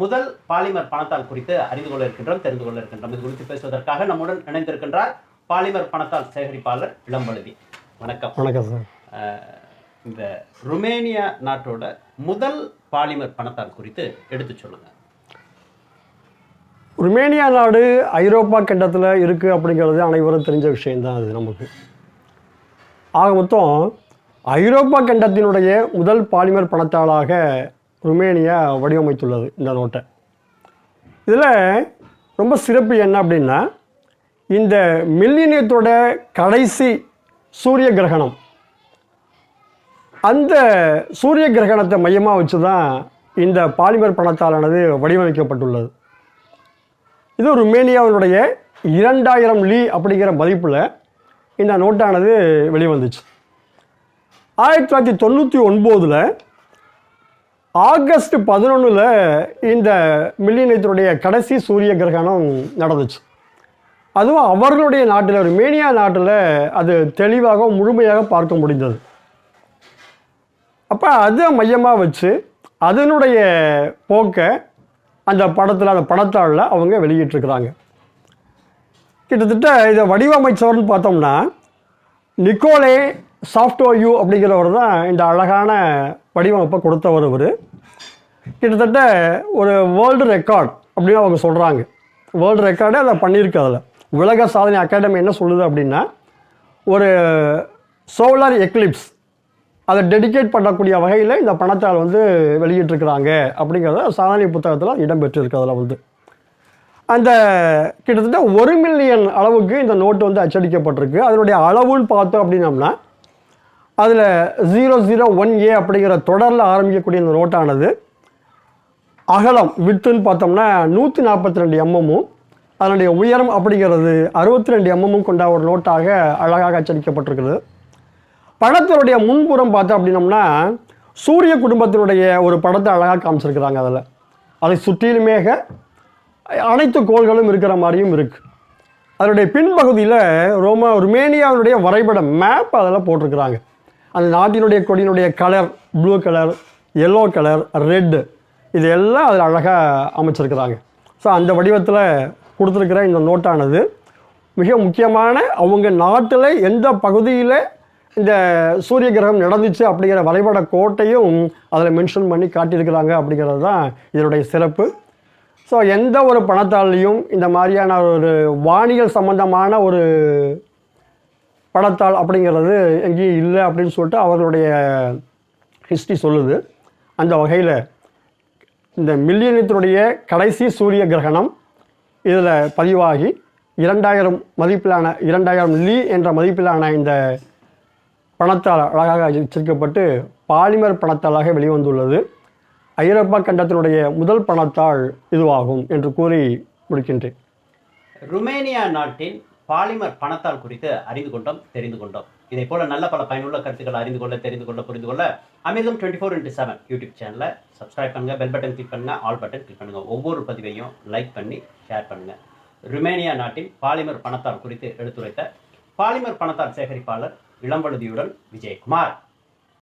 முதல் பாலிமர் பணத்தால் குறித்து அறிந்து கொள்ள இருக்கின்றோம் தெரிந்து கொள்ள இருக்கின்றோம். இது குறித்து பேசுவதற்காக நம்முடன் இணைந்திருக்கின்றார் பாலிமர் பணத்தால் சேகரிப்பாளர் இளம்பழுதி. வணக்கம். வணக்கம் சார். இந்த ருமேனியா நாட்டோட முதல் பாலிமர் பணத்தால் குறித்து எடுத்து சொல்லுங்க. ருமேனியா நாடு ஐரோப்பா கண்டத்தில் இருக்குது அப்படிங்கிறது அனைவரும் தெரிஞ்ச விஷயம்தான் அது நமக்கு. ஆக மொத்தம் ஐரோப்பா கண்டத்தினுடைய முதல் பாலிமர் பணத்தாளாக ருமேனியா வடிவமைத்துள்ளது இந்த நோட்டை. இதில் ரொம்ப சிறப்பு என்ன அப்படின்னா இந்த மில்லினியத்தோட கடைசி சூரிய கிரகணம். அந்த சூரிய கிரகணத்தை மையமாக வச்சு தான் இந்த பாலிமர் பணத்தாலானது வடிவமைக்கப்பட்டுள்ளது. இது ருமேனியாவினுடைய இரண்டாயிரம் லீ அப்படிங்கிற மதிப்பில் இந்த நோட்டானது வெளிவந்துச்சு. ஆயிரத்தி தொள்ளாயிரத்தி தொண்ணூற்றி ஒன்போதில் ஆகஸ்ட் பதினொன்றில் இந்த மில்லியனத்தினுடைய கடைசி சூரிய கிரகணம் நடந்துச்சு. அதுவும் அவர்களுடைய நாட்டில் ருமேனியா நாட்டில் அது தெளிவாக முழுமையாக பார்க்க முடிந்தது. அப்போ அதை மையமாக வச்சு அதனுடைய போக்கை அந்த படத்தில் அந்த படத்தாளில் அவங்க வெளியிட்டிருக்கிறாங்க. கிட்டத்தட்ட இதை வடிவமைச்சவர்னு பார்த்தோம்னா நிக்கோலே சாஃப்ட்வேர் அப்படிங்கிறவர் தான் இந்த அழகான வடிவமைப்பை கொடுத்தவர் இவர் கிட்டத்தட்ட ஒரு வேர்ல்டு ரெக்கார்ட் அப்படின்னு அவங்க சொல்கிறாங்க வேர்ல்டு ரெக்கார்டே அதை பண்ணியிருக்கு அதில். உலக சாதனை அகாடமி என்ன சொல்லுது அப்படின்னா ஒரு சோலார் எக்லிப்ஸ் அதை டெடிகேட் பண்ணக்கூடிய வகையில் இந்த பணத்தால் வந்து வெளியிட்டிருக்கிறாங்க அப்படிங்கிறத சாதனை புத்தகத்தில் இடம்பெற்றிருக்கு அதில் வந்து. அந்த கிட்டத்தட்ட ஒரு மில்லியன் அளவுக்கு இந்த நோட்டு வந்து அச்சடிக்கப்பட்டிருக்கு. அதனுடைய அளவுன்னு பார்த்தோம் அப்படின்னம்னா அதில் ஜீரோ ஜீரோ ஒன் ஏ அப்படிங்கிற தொடரில் ஆரம்பிக்கக்கூடிய இந்த நோட்டானது அகலம் வித்துன்னு பார்த்தோம்னா நூற்றி நாற்பத்தி ரெண்டு எம்எம்மும் அதனுடைய உயரம் அப்படிங்கிறது அறுபத்தி ரெண்டு எம்எம்மும் கொண்ட ஒரு நோட்டாக அழகாக அச்சடிக்கப்பட்டிருக்குது. படத்தினுடைய முன்புறம் பார்த்தோம் அப்படின்னம்னா சூரிய குடும்பத்தினுடைய ஒரு படத்தை அழகாக காமிச்சிருக்கிறாங்க அதில். அதை சுற்றிலுமேக அனைத்து கோள்களும் இருக்கிற மாதிரியும் இருக்குது அதனுடைய பின்பகுதியில் ரோமா ருமேனியாவினுடைய வரைபடம் மேப் அதில் போட்டிருக்கிறாங்க. அந்த நாட்டினுடைய கொடியினுடைய colour blue colour yellow colour red இது எல்லாம் அதில் அழகாக அமைச்சிருக்கிறாங்க. ஸோ அந்த வடிவத்தில் கொடுத்துருக்கிற இந்த நோட்டானது மிக முக்கியமான அவங்க நாட்டில் எந்த பகுதியில் இந்த சூரிய கிரகம் நடந்துச்சு அப்படிங்கிற வரைபட கோட்டையும் அதில் மென்ஷன் பண்ணி காட்டியிருக்கிறாங்க அப்படிங்கிறது தான் இதனுடைய சிறப்பு. ஸோ எந்த ஒரு பணத்தாலையும் இந்த மாதிரியான ஒரு வானியல் சம்பந்தமான ஒரு படத்தாள் அப்படிங்கிறது எங்கேயும் இல்லை அப்படின்னு சொல்லிட்டு அவர்களுடைய ஹிஸ்ட்ரி சொல்லுது. அந்த வகையில் இந்த மில்லியனத்தினுடைய கடைசி சூரிய கிரகணம் இதில் பதிவாகி இரண்டாயிரம் மதிப்பிலான இரண்டாயிரம் லீ என்ற மதிப்பிலான இந்த பணத்தால் அழகாக அச்சிருக்கப்பட்டு பாலிமர் பணத்தாளாக வெளிவந்துள்ளது. ஐரோப்பா கண்டத்தினுடைய முதல் பணத்தாள் இதுவாகும் என்று கூறி முடிக்கின்றேன். ருமேனியா நாட்டின் பாலிமர் பணத்தால் குறித்து அறிந்து கொண்டோம் தெரிந்து கொண்டோம். இதே போல நல்ல பல பயனுள்ள கருத்துக்களை அறிந்து கொள்ள தெரிந்து கொள்ள புரிந்து கொள்ள Amazon twenty four into seven YouTube சேனலை சப்ஸ்கிரைப் பண்ணுங்கள் பெல் பட்டன் கிளிக் பண்ணுங்கள் ஆல் பட்டன் கிளிக் பண்ணுங்கள் ஒவ்வொரு பதிவையும் லைக் பண்ணி ஷேர் பண்ணுங்கள் ருமேனியா நாட்டின் பாலிமர் பணத்தார் குறித்து எடுத்துரைத்த பாலிமர் பணத்தார் சேகரிப்பாளர் இளம்பழுதியுடன் விஜயகுமார்.